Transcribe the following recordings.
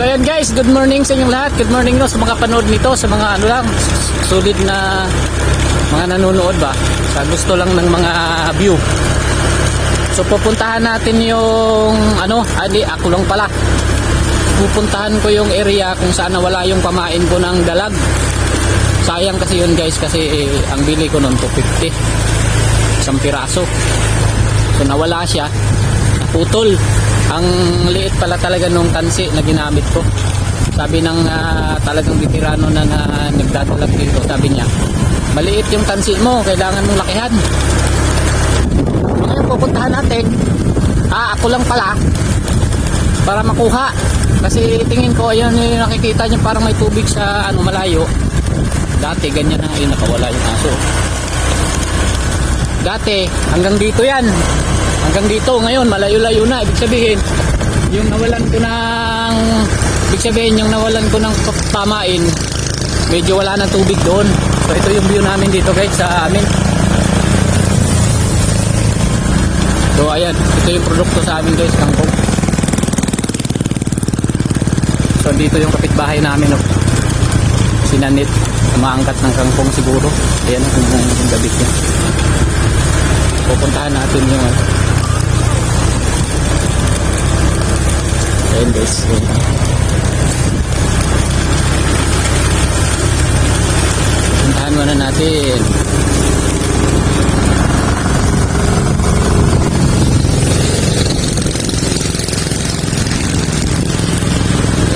So ayan guys, good morning sa inyong lahat. Good morning no sa mga panood nito, sa mga ano lang, solid na mga nanonood ba. Sa gusto lang ng mga view. So pupuntahan natin yung ano, ali ako lang pala. Pupuntahan ko yung area kung saan nawala yung pamain ko ng dalag. Sayang kasi yun guys kasi eh, ang bili ko noon 250. Isang piraso. So nawala siya. Naputol. Ang liit pala talaga nung tansi na ginamit ko. Sabi ng ah, talagang veterano na, na nagdadalag dito, sabi niya, maliit yung tansi mo, kailangan mong lakihan. So, ngayon pupuntahan natin. Ah, ako lang pala. Para makuha. Kasi tingin ko, ayan yung nakikita niyo parang may tubig sa ano malayo. Dati ganyan na ngayon nakawala yung aso. Dati hanggang dito yan. Hanggang dito ngayon malayo-layo na. Ibig sabihin yung nawalan ko ng ibig sabihin yung nawalan ko ng pamain medyo wala ng tubig doon. So ito yung view namin dito guys sa amin. So ayan, ito yung produkto sa amin guys, kangkong. So dito yung kapitbahay namin oh. Sinanit, umaangkat ng kangkong siguro. Ayan yung gabi niya. Pupuntahan natin yung Ayan guys. Ayan. Puntahan muna natin.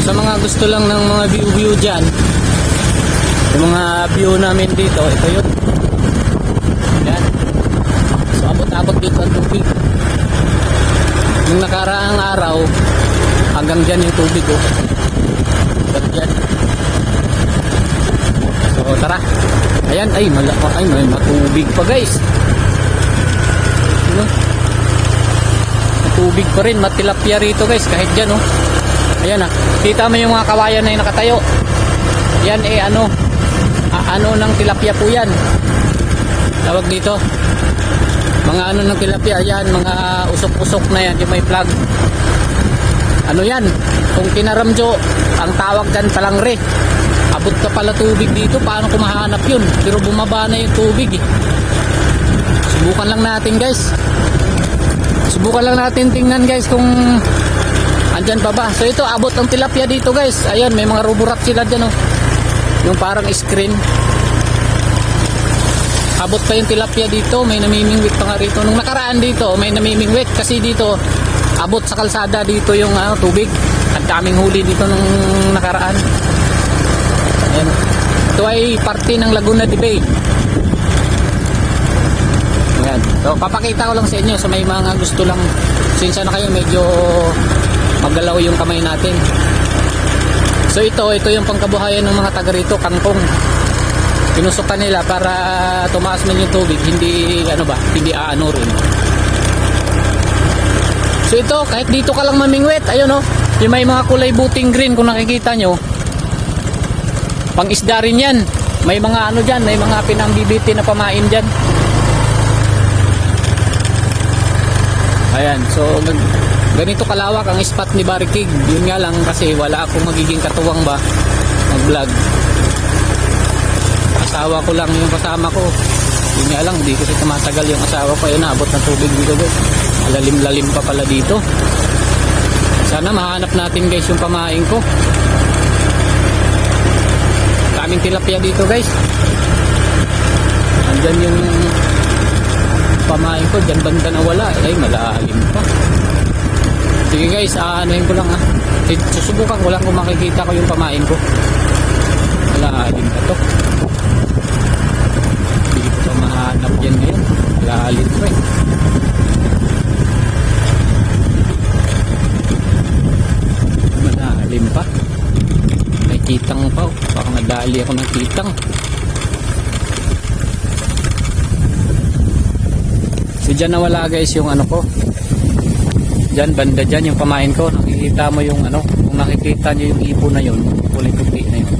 Sa mga gusto lang ng mga view-view dyan, yung mga view namin dito, ito yun. Yan. So abot-abot dito ang tubig. Yung nakaraang araw, hanggang dyan yung tubig oh. Hanggang dyan. So tara. Ayan, ay, mala, ay may matubig pa guys. Ano? Matubig pa rin, matilapia rito guys, kahit dyan oh. Ayan ah. Kita mo yung mga kawayan na yung nakatayo. Yan eh ano, a- ano ng tilapia po yan. Tawag dito. Mga ano ng tilapia yan, mga usok-usok na yan, yung may plug. Ano yan? Kung kinaramjo, ang tawag dyan palangre. Abot ka pala tubig dito, paano ko mahanap yun? Pero bumaba na yung tubig eh. Subukan lang natin guys. Subukan lang natin tingnan guys kung andyan pa ba. So ito, abot ang tilapia dito guys. Ayan, may mga ruburak sila dyan oh. Yung parang screen. Abot pa yung tilapia dito, may namimingwit pa nga rito. Nung nakaraan dito, may namimingwit kasi dito, abot sa kalsada dito yung ano, tubig. Ang daming huli dito nung nakaraan. Ayan. Ito ay parte ng Laguna de Bay. Ayan. So, papakita ko lang sa inyo sa may mga gusto lang. Sinsya na kayo medyo magalaw yung kamay natin. So ito, ito yung pangkabuhayan ng mga taga rito, kangkong. Pinusukan nila para tumaas man yung tubig, hindi ano ba, hindi aano rin. So ito, kahit dito ka lang mamingwit, ayun oh, yung may mga kulay buting green kung nakikita nyo. Pang isda rin yan. May mga ano dyan, may mga pinambibiti na pamain dyan. Ayan, so gan- ganito kalawak ang spot ni Barikig. Yun nga lang kasi wala akong magiging katuwang ba mag-vlog. Asawa ko lang yung kasama ko. Yun nga lang, hindi kasi tumatagal yung asawa ko. Ayun, naabot ng tubig dito guys. Lalim-lalim pa pala dito. Sana mahanap natin guys yung pamain ko. Kaming tilapia dito guys. Andyan yung pamain ko. Dyan banda na wala. Ay, malalim pa. Sige guys, aanuhin ko lang ha. Susubukan ko lang kung makikita ko yung pamain ko. Malalim pa to. Hindi ko pa mahanap yan ngayon. Malalim pa eh. Malalim pa. May kitang pa. oh. Baka nadali ako ng kitang. So dyan nawala guys yung ano ko. Dyan, banda dyan yung pamain ko. Nakikita mo yung ano. Kung nakikita nyo yung ibo na yun. Kulay puti na yun.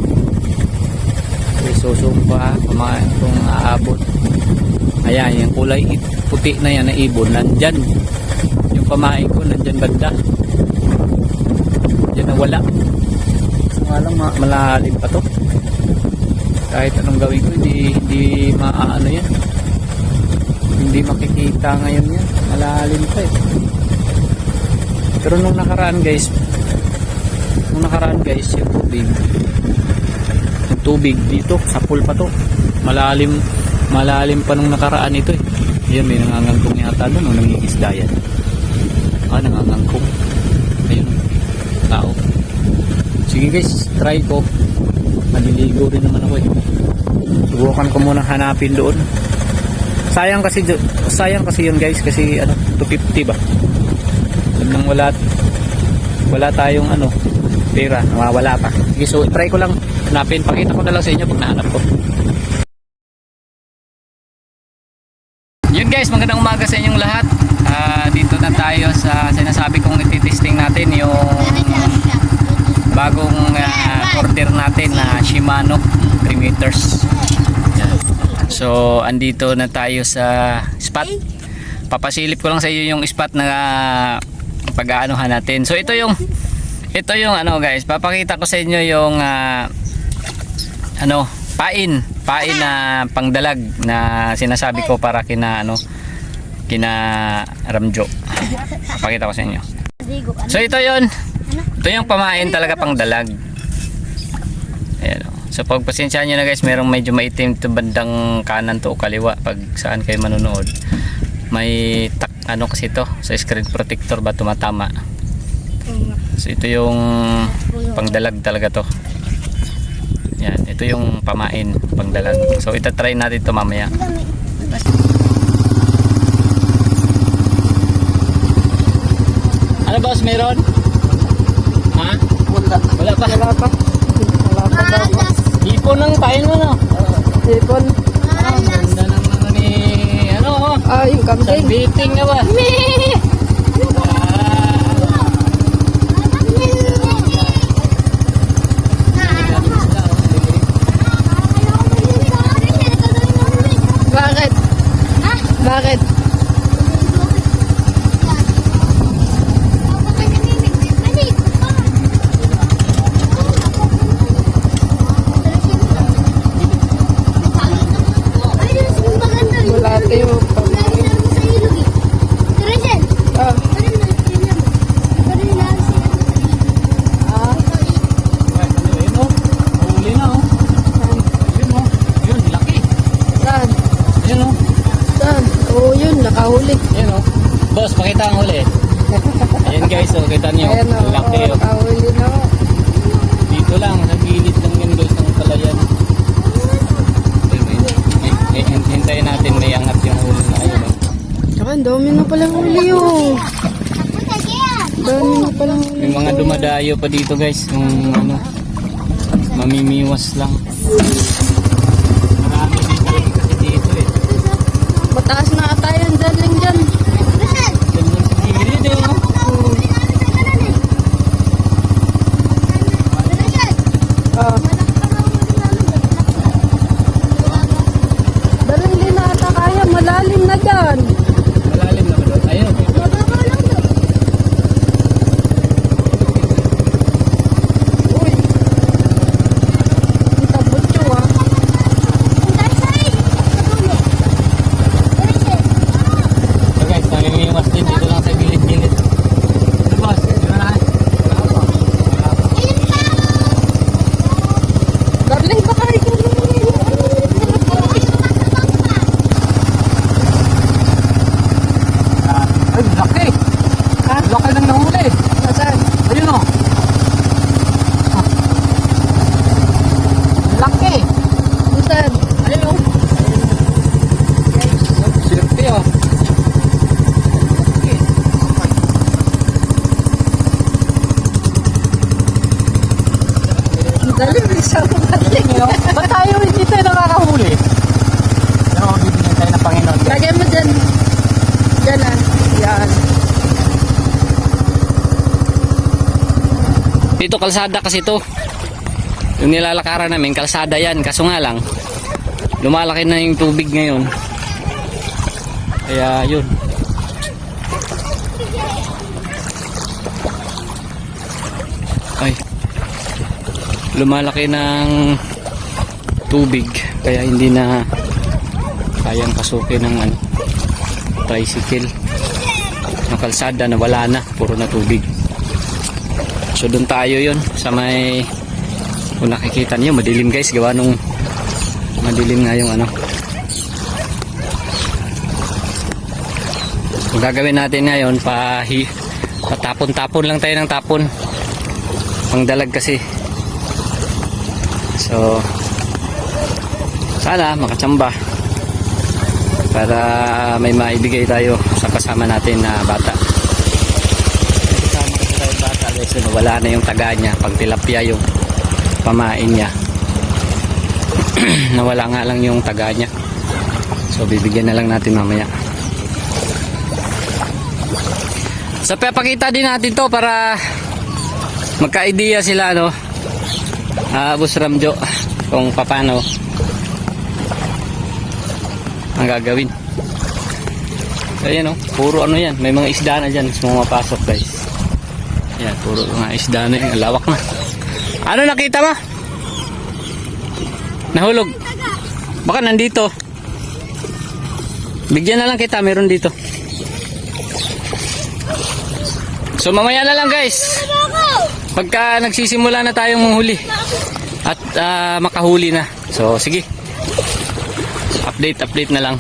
Okay, susumpa. Pamain kung aabot. Ayan, yung kulay puti na yan na ibon. Nandyan. Yung pamain ko, nandyan banda. Dyan nawala. nga lang ma- malalim pa to. Kahit anong gawin ko, hindi, hindi maaano yan. Hindi makikita ngayon yan. Malalim pa eh. Pero nung nakaraan guys, nung nakaraan guys, yung tubig, yung tubig dito, sa pool pa to. Malalim, malalim pa nung nakaraan ito eh. Yan, may nangangangkong yata doon, o nangingisda yan. Ah, nangangangkong. Ayun, tao. Sige guys, try ko. Maliligo rin naman ako eh. Subukan ko muna hanapin doon. Sayang kasi sayang kasi yun guys kasi ano 250 ba. Nang wala wala tayong ano pera, nawawala pa. Sige, so try ko lang hanapin. Pakita ko na lang sa inyo pag nahanap ko. Yun guys, magandang umaga sa inyong lahat. Ah, dito na tayo sa sinasabi kong ititesting natin yung bagong ah, order natin na Shimano 3 meters. So, andito na tayo sa spot. Papasilip ko lang sa iyo yung spot na pag-aanohan natin. So, ito yung ito yung ano guys, papakita ko sa inyo yung ah, ano, pain, pain na pangdalag na sinasabi ko para kina ano kina Ramjo. Papakita ko sa inyo. So ito yon. Ito yung pamain talaga pang dalag. Ayan o. So pagpasensyahan nyo na guys, merong medyo maitim to bandang kanan to o kaliwa pag saan kayo manonood. May tak ano kasi to sa screen protector ba tumatama. So ito yung pangdalag talaga to. Yan, ito yung pamain pangdalag. So itatry natin to mamaya. Ano boss, meron? Ha? Wala. Wala pa. Wala pa. Wala pa daw. Ipon ng pain mo no? Ipon. Ang ganda ng ano ni ano oh. Ah, yung Sa kambing. beating na ba? Arrête. Ang dami na palang huli oh. Dami na palang huli. May mga dumadayo pa dito guys, yung ano, mamimiwas lang. Marami dito kasi dito eh. Mataas na ata yan dyan lang dyan. Yan yung sa gilid eh, no? Ah. Daling din na ata kaya. Malalim na dyan. Malalim na ba doon? Ayun. Uy. Ang tabot yun ah. So guys, mamimiwas din dito lang sa gilid-gilid. Ano boss? Di ba na? Darling, baka ikaw Ay, laki! Ha? Laki ng nahuli! Nasaan? Ayun o! Laki! Nasaan? Ayun o! Silpi o! Ang dalim. Isang daling. Ba't tayo hindi tayo nakakahuli? Pero bibigyan tayo ng Panginoon. Lagay mo dyan. Dyan ah. Yan. Dito kalsada kasi to. Yung nilalakaran namin, kalsada yan. Kaso nga lang, lumalaki na yung tubig ngayon. Kaya yun. Ay. lumalaki ng tubig kaya hindi na kayang pasukin ng ano, tricycle ng kalsada na wala na puro na tubig so doon tayo yun sa may kung nakikita niyo madilim guys gawa nung madilim nga yung ano Ang gagawin natin ngayon, pahi, patapon-tapon lang tayo ng tapon. Pangdalag kasi. So, sana makachamba. Para may maibigay tayo sa kasama natin na bata. Kasama kasi tayo bata kasi wala na yung taga niya. Pag tilapia yung pamain niya. Nawala nga lang yung taga niya. So, bibigyan na lang natin mamaya. Sa papakita din natin to para magka-idea sila ano. Ah, Bus Ramjo kung paano ang gagawin. So, ayan oh, puro ano yan. May mga isda na dyan. Mapasok guys. Yan, puro mga isda na yan. Lawak na. Ano nakita mo? Nahulog. Baka nandito. Bigyan na lang kita. Meron dito. So mamaya na lang guys. Pagka nagsisimula na tayong manghuli at ah, makahuli na. So sige. Update update na lang.